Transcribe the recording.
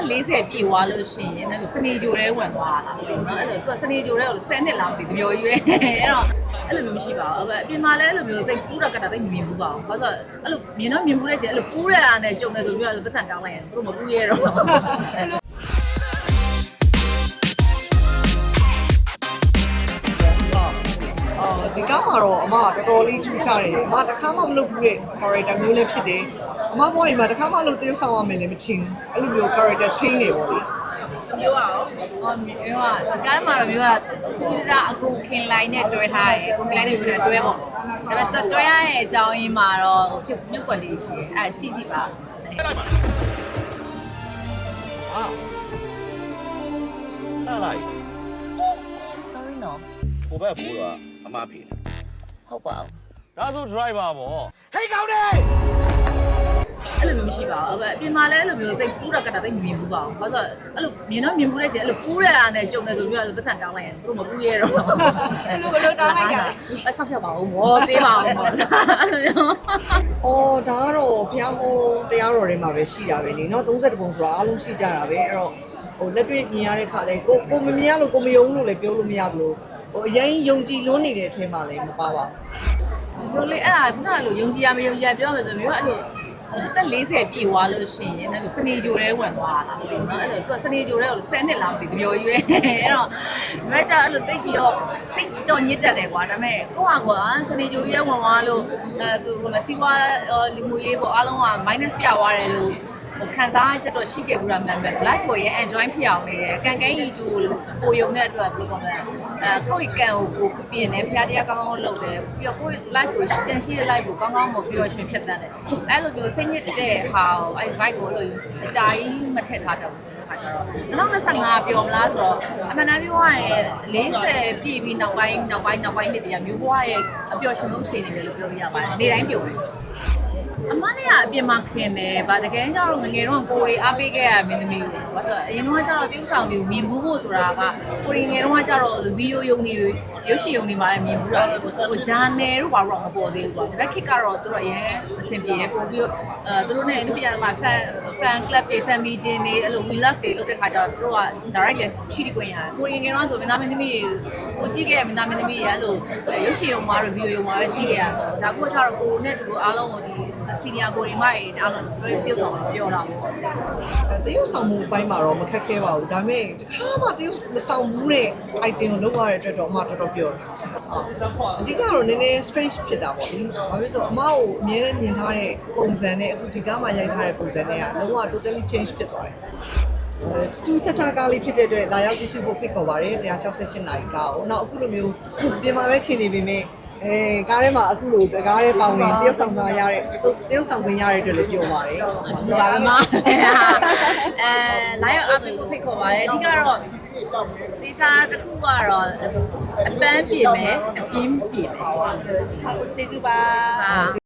သက်40ပြည့်သွားလို့ရှိရင်အဲ့လိုစနေကြိုတဲဝင်သွားတာပေါ့နော်အဲ့လိုသူကစနေကြိုတဲကို10နှစ်လောက်ပြီတမျိုးကြီးပဲအဲ့တော့အဲ့လိုမျိုးမရှိပါဘူးအပြင်မှာလည်းအဲ့လိုမျိုးတိတ်ပူးတာကတာတိတ်မမြင်ဘူးပါဘူးဘာလို့အဲ့လိုမြင်တော့မြင်ဘူးတဲ့ကျအဲ့လိုပူးရတာနဲ့ကြုံနေဆိုပြီးတော့ပတ်စံတောင်းလိုက်ရင်သူတို့မပူးရဲတော့အာဒီကားမှာတော့အမကတော်တော်လေးချူချတယ်အမတစ်ခါမှမလုပ်ဘူးတဲ့ character မျိုးလေးဖြစ်တယ် အမဘွားကြီးမှာတစ်ခါမှလုပ်သေးဆောင်ရမယ်လည်းမထင်ဘူးအဲ့လိုမျိုး character change နေပေါ့လေ မျိုးอ่ะဟောမျိုးอ่ะဒီကားမှာတော့မျိုးอ่ะသူကစားအကူခင်လိုင်းနဲ့တွဲထားတယ်အခုခင်လိုင်းနဲ့မျိုးနဲ့တွဲပေါ့ဒါပေမဲ့တွဲရတဲ့အကြောင်းရင်းမှာတော့မြုပ်ကွက်လေးရှိတယ်အဲကြည့်ကြည့်ပါ လာလိုက် sorry no ဟိုဘက်ဘိုးတော့အမဖေးတယ် ဟုတ်ပါဘူး ဒါဆို driver ပေါ့ ဟေးကောင်းတယ် အဲ့လိုမျိုးမရှိပါဘူးအပြင်မှာလည်းအဲ့လိုမျိုးတိတ်ပူးတာကတာတိတ်မမြင်ဘူးပါဘူးဘာလို့အဲ့လိုမြင်တော့မြင်ဘူးတဲ့ကျအဲ့လိုပူးရတာနဲ့ကြုံနေဆိုပြီးတော့ပတ်စံတောင်းလိုက်ရင်သူတို့မပူးရဲတော့အဲ့လိုလိုတောင်းလိုက်တာအဆောက်ရှောက်ပါဦးမောသေးပါဦးမောအဲ့လိုမျိုးအော်ဒါကတော့ဘုရားဟောတရားတော်ထဲမှာပဲရှိတာပဲလေနော်30ပုံဆိုတာအားလုံးရှိကြတာပဲအဲ့တော့ဟိုလက်တွေ့မြင်ရတဲ့ခါလဲကိုကိုမမြင်ရလို့ကိုမယုံလို့လည်းပြောလို့မရသလိုဟိုအရင်ယုံကြည်လွန်းနေတဲ့အထဲမှာလည်းမပါပါဘူးဒီလိုလေးအဲ့ဒါခုနကလိုယုံကြည်ရမယုံကြည်ရပြောမယ်ဆိုမျိုးအဲ့လို အသက်40ပြည့်သွားလို့ရှိရင်အဲ့လိုစနေကြိုတဲဝင်သွားတာပေါ့နော်အဲ့လိုသူကစနေကြိုတဲကို10နှစ်လောက်ပြီတမျိုးကြီးပဲအဲ့တော့ဒီမဲ့ကျအဲ့လိုတိတ်ပြီးတော့စိတ်တော်ညစ်တက်တယ်ကွာဒါပေမဲ့ကိုကကွာစနေကြိုကြီးရဲ့ဝင်သွားလို့အဲဟိုမစီးပွားလူမှုရေးပေါ့အားလုံးက minus ပြသွားတယ်လို့ဟိုခံစားချက်တော့ရှိခဲ့ဘူးလားမှန်ပဲ live ကိုရ enjoy ဖြစ်အောင်နေတယ်ကန်ကန်းကြီးကျိုးလို့ပိုယုံတဲ့အတွက်ဘယ်လိုပြောမလဲအဲကိုယ့်ကန်ကိုကို ပြင်နေဖျားတရားကောင်းကောင်းလုပ်တယ်ပြီးတော့ကိုယ့် live ကိုကျန်ရှိတဲ့ live ကိုကောင်းကောင်းမပြီးတော့ရှင်ဖြစ်တတ်တယ်အဲ့လိုမျိုးစိတ်ညစ်တဲ့ဟာကိုအဲ့ bike ကိုလို့အကြာကြီးမထည့်ထားတော့ဘူးဆိုတော့ခါကျတော့2025ပြောမလားဆိုတော့အမှန်တမ်းပြောရရင်40ပြည့်ပြီးနောက်ပိုင်းနောက်ပိုင်းနောက်ပိုင်းနှစ်တည်းကမျိုးဘွားရဲ့အပျော်ရှင်ဆုံးချိန်နေတယ်လို့ပြောလို့ရပါတယ်နေ့တိုင်းပြောတယ်အမနဲ့ကအပြင်မှာခင်တယ်ဗာတကယ်ကျတော့ငငယ်တော့ကိုရီအားပေးခဲ့ရမင်းသမီးကိုဘာလို့အရင်တော့ကျတော့တရုပ်ဆောင်တွေကိုမြင်ဘူးဖို့ဆိုတာကကိုရီငယ်တော့ကျတော့ဗီဒီယိုယုံနေရုပ်ရှင်ယုံနေမှာလည်းမြင်ဘူးတာဟိုဂျာနယ်တို့ဘာတော့မပေါ်သေးဘူးကွာဒီဘက်ခစ်ကတော့သူတို့အရင်အဆင်ပြေပို့ပြီးတော့အဲသူတို့နဲ့အနုပြမှာ fan fan club တွေ fan meeting တွေအဲ့လို we love တွေလုပ်တဲ့ခါကျတော့သူတို့က direct ရချိတိခွင့်ရတယ်ကိုရီငယ်တော့ဆိုမင်းသားမင်းသမီးကိုကြည့်ခဲ့ရမင်းသားမင်းသမီးရအဲ့လိုရုပ်ရှင်ယုံမှာဗီဒီယိုယုံမှာပဲကြည့်ခဲ့ရဆိုတော့ဒါကိုကျတော့ကိုနဲ့တူအားလုံးကိုဒီစီနီယာကိုတွေမိုက်အားလုံးပြုတ်ဆောင်ပြောတာပေါ့အဲတရုပ်ဆောင်မှုအပိုင်းမှာတော့မခက်ခဲပါဘူးဒါပေမဲ့တစ်ခါမှတရုပ်မဆောင်ဘူးတဲ့ item ကိုလုပ်ရတဲ့အတွက်တော့အမတော်တော်ပြောတယ်ဟုတ်အဓိကတော့နည်းနည်း strange ဖြစ်တာပေါ့လေဘာဖြစ်လို့ဆိုအမကိုအများနဲ့မြင်ထားတဲ့ပုံစံနဲ့အခုဒီကားမှာရိုက်ထားတဲ့ပုံစံနဲ့ကလုံးဝ totally change ဖြစ်သွားတယ်အဲတူတူချာချာကားလေးဖြစ်တဲ့အတွက်လာရောက်ကြည့်ရှုဖို့ဖိတ်ခေါ်ပါတယ်168နာရီကားကိုနောက်အခုလိုမျိုးပြင်မာပဲခင်နေပြီမဲ့အဲကားထဲမှာအခုလိုတကားထဲပေါင်နေတရုပ်ဆောင်ကားရတဲ့တရုပ်ဆောင်ခွင့်ရတဲ့အတွက်လည်းပြောပါတယ်ဒီပါမအဲလာရောက်အပြင်ကိုဖိတ်ခေါ်ပါတယ်အဓိကတော့ ဒီချာတစ်ခုကတော့အပန်းပြင်မယ်အပြင်းပြင်မယ်ကျေးဇူးပါ